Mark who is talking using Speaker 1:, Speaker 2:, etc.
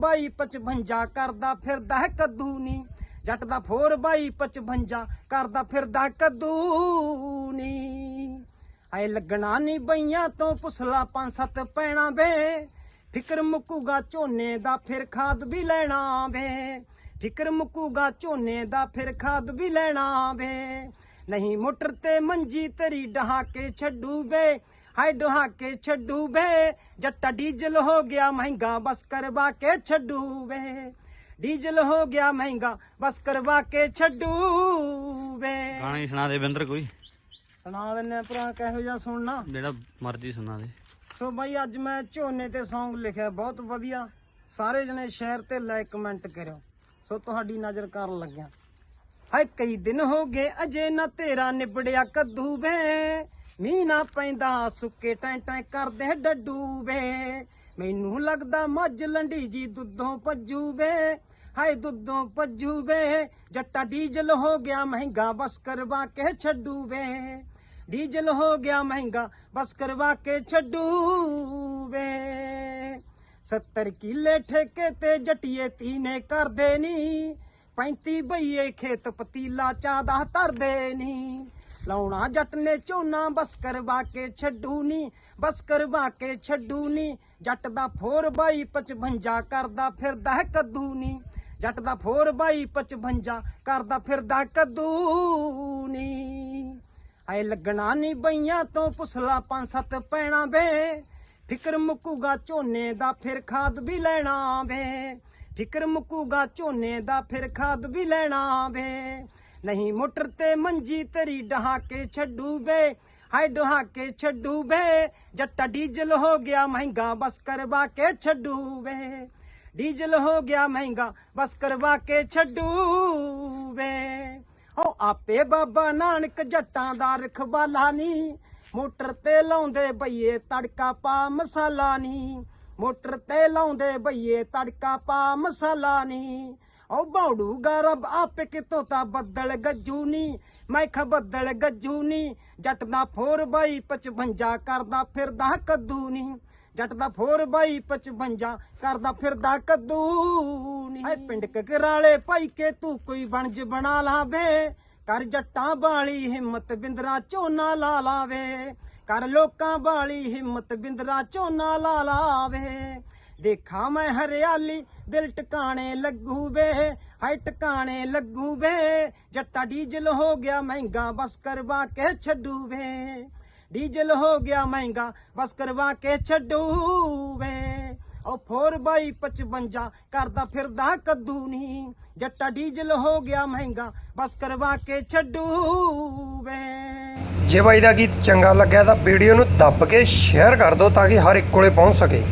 Speaker 1: ਬਾਈ 55 ਕਰਦਾ ਫਿਰਦਾ ਹੈ ਕੱਦੂ ਨੀ। ਜੱਟ ਦਾ 4 ਬਾਈ 55 ਕਰਦਾ ਫਿਰਦਾ ਕੱਦੂ ਨੀ। ਐ ਲੱਗਣਾ ਨਹੀਂ ਬਈਆਂ ਤੋਂ ਪੁਸਲਾ ਪੰਜ ਸੱਤ ਪੈਣਾ ਵੇ। ਫਿਕਰ ਮੁੱਕੂਗਾ ਝੋਨੇ ਦਾ ਫਿਰ ਖਾਦ ਵੀ ਲੈਣਾ ਵੇ। ਫਿਕਰ ਮੁੱਕੂਗਾ ਝੋਨੇ ਦਾ ਫਿਰ ਖਾਦ ਵੀ ਲੈਣਾ ਵੇ। ਨਹੀਂ ਮੋਟਰ ਤੇ ਮੰਜੀ ਤੇਰੀ ਡਹਾ ਕੇ ਛੱਡੂ ਵੇ ਹਾਏ ਡਹਾ ਕੇ ਛੱਡੂ ਵੇ ਜੱਟਾ ਡੀਜ਼ਲ ਹੋ ਗਿਆ ਮਹਿੰਗਾ ਬਸ ਕਰਵਾ ਕੇ ਛੱਡੂ ਵੇ ਡੀਜ਼ਲ ਹੋ ਗਿਆ ਮਹਿੰਗਾ ਬਸ ਕਰਵਾ ਕੇ ਛੱਡੂ ਵੇ
Speaker 2: ਗਾਣਾ ਹੀ ਸੁਣਾ ਦੇ ਬਿੰਦਰ ਕੋਈ?
Speaker 1: ਸੁਣਾ ਦਿੰਨੇ ਭਰਾ ਕਿਹੋ ਜਿਹਾ ਸੁਣਨਾ?
Speaker 2: ਜਿਹੜਾ ਮਰਜ਼ੀ ਸੁਣਾ ਦੇ।
Speaker 1: ਸੋ ਬਾਈ ਅੱਜ ਮੈਂ ਝੋਨੇ ਤੇ Song ਲਿਖਿਆ ਬਹੁਤ ਵਧੀਆ। ਸਾਰੇ ਜਣੇ ਸ਼ੇਅਰ ਤੇ ਲਾਈਕ ਕਮੈਂਟ ਕਰਿਓ। ਸੋ ਤੁਹਾਡੀ ਨਜ਼ਰ ਕਰਨ ਲੱਗਿਆ। ਹਾਏ, ਕਈ ਦਿਨ ਹੋ ਗਏ, ਅਜੇ ਨਾ ਤੇਰਾ ਨਿਬੜਿਆ ਕੱਦੂ ਵੇ। ਮੀਂਹ ਨਾ ਪੈਂਦਾ, ਸੁੱਕੇ ਟੈਂ ਟੈਂ ਕਰਦੇ ਡੱਡੂ ਵੇ। ਮੈਨੂੰ ਲੱਗਦਾ ਮੱਝ ਲੰਡੀ ਜੀ ਦੁੱਧੋਂ ਭੱਜੂ ਵੇ। ਹਾਏ, ਦੁੱਧੋਂ ਭੱਜੂ ਵੇ। ਜੱਟਾ ਡੀਜ਼ਲ ਹੋ ਗਿਆ, ਮਹਿੰਗਾ ਬਸ ਕਰਵਾ ਕੇ ਛੱਡੂ ਵੇ। ਡੀਜ਼ਲ ਹੋ ਗਿਆ, ਮਹਿੰਗਾ ਬਸ ਕਰਵਾ ਕੇ ਛੱਡੂ ਵੇ। 70 ਕਿਲੇ ਠੇਕੇ ਤੇ ਜਟੀਏ ਤੀਨੇ ਕਰਦੇ ਨੀ। 35 ਬਈਏ ਖੇਤ ਪਤੀਲਾ ਚਾਦਾ ਧਰਦੇ ਨੀ। ਲਾਉਣਾ ਜੱਟ ਨੇ ਝੋਨਾ, ਬਸ ਕਰਵਾ ਕੇ ਛੱਡੂ ਨੀ ਬਸ ਕਰਵਾ ਕੇ ਛੱਡੂ ਨੀ ਜੱਟ ਦਾ 4 ਬਾਈ 55 ਕਰਦਾ ਫਿਰਦਾ ਹੈ ਕੱਦੂ ਨੀ ਜੱਟ ਦਾ 4 ਬਾਈ 55 ਕਰਦਾ ਫਿਰਦਾ ਕੱਦੂ ਨੀ ਐ ਲੱਗਣਾ ਨਹੀਂ ਬਈਆਂ ਤੋਂ ਪੁਸਲਾ ਪੰਜ ਸੱਤ ਪੈਣਾ ਵੇ। ਫਿਕਰ ਮੁੱਕੂਗਾ ਝੋਨੇ ਦਾ, ਫਿਰ ਖਾਦ ਵੀ ਲੈਣਾ ਵੇ। ਫਿਕਰ ਮੁੱਕੂਗਾ ਝੋਨੇ ਦਾ ਫਿਰ ਖਾਦ ਵੀ ਲੈਣਾ ਵੇ। ਨਹੀਂ ਮੋਟਰ ਤੇ ਮੰਜੀ ਤੇਰੀ ਡਹਾ ਕੇ ਛੱਡੂ ਵੇ ਹਾਏ ਡਹਾ ਕੇ ਛੱਡੂ ਵੇ ਜੱਟਾ ਡੀਜ਼ਲ ਹੋ ਗਿਆ ਮਹਿੰਗਾ, ਬਸ ਕਰਵਾ ਕੇ ਛੱਡੂ ਵੇ ਡੀਜ਼ਲ ਹੋ ਗਿਆ ਮਹਿੰਗਾ, ਬਸ ਕਰਵਾ ਕੇ ਛੱਡੂ ਵੇ ਹੋ ਆਪੇ ਬਾਬਾ ਨਾਨਕ ਜੱਟਾਂ ਦਾ ਰਖਵਾਲਾ ਨੀ, ਮੋਟਰ ਤੇ ਲਾਉਂਦੇ ਬਈਏ ਤੜਕਾ ਪਾ ਮਸਾਲਾ ਨੀ। ਮੋਟਰ ਤੇ ਲਾਉਂਦੇ ਬਈਏ ਤੜਕਾ ਪਾ ਮਸਾਲਾ ਨੀ। ਓ ਬਾਉੜੂ ਗਰਬ ਆਪੇ ਕਿਤੋਂ ਤਾਂ ਬੱਦਲ ਗੱਜੂ ਨੀ। ਮੈਂ ਖ ਬੱਦਲ ਗੱਜੂ ਨੀ। ਜੱਟ ਦਾ 4 ਬਾਈ 55 ਕਰਦਾ ਫਿਰਦਾ ਕੱਦੂ ਨੀ। ਜੱਟ ਦਾ 4 ਬਾਈ 55 ਕਰਦਾ ਫਿਰਦਾ ਕੱਦੂ ਨੀ। ਐ ਪਿੰਡ ਕਕਰਾਲੇ ਭਾਈ ਕੇ ਤੂੰ ਕੋਈ ਬਣਜ ਬਣਾ ਲਾਵੇ। ਕਰ ਜੱਟਾਂ ਵਾਲੀ ਹਿੰਮਤ ਬਿੰਦਰਾ ਝੋਨਾ ਲਾ ਲਾਵੇ। ਕਰ ਲੋਕਾਂ ਵਾਲੀ ਹਿੰਮਤ ਬਿੰਦਰਾ ਝੋਨਾ ਲਾ ਲਾਵੇ। ਦੇਖਾਂ ਮੈਂ ਹਰਿਆਲੀ, ਦਿਲ ਟਿਕਾਣੇ ਲੱਗੂ ਵੇ ਹਾਈ ਟਿਕਾਣੇ ਲੱਗੂ ਵੇ ਜੱਟਾ ਡੀਜ਼ਲ ਹੋ ਗਿਆ ਮਹਿੰਗਾ, ਬਸ ਕਰਵਾ ਕੇ ਛੱਡੂ ਵੇ ਡੀਜ਼ਲ ਹੋ ਗਿਆ ਮਹਿੰਗਾ, ਬਸ ਕਰਵਾ ਕੇ ਛੱਡੂ ਵੇ ਉਹ 4 ਬਾਈ 55 ਕਰਦਾ ਫਿਰਦਾ ਕੱਦੂ ਨਹੀਂ। ਜੱਟਾ ਡੀਜ਼ਲ ਹੋ ਗਿਆ ਮਹਿੰਗਾ, ਬਸ ਕਰਵਾ ਕੇ ਛੱਡੂ ਵੇ।
Speaker 3: ਜੇ ਬਾਈ ਦਾ ਗੀਤ ਚੰਗਾ ਲੱਗਿਆ ਤਾਂ ਵੀਡੀਓ ਨੂੰ ਦੱਬ ਕੇ ਸ਼ੇਅਰ ਕਰ ਦਿਓ ਤਾਂ ਕਿ ਹਰ ਇੱਕ ਕੋਲੇ ਪਹੁੰਚ ਸਕੇ।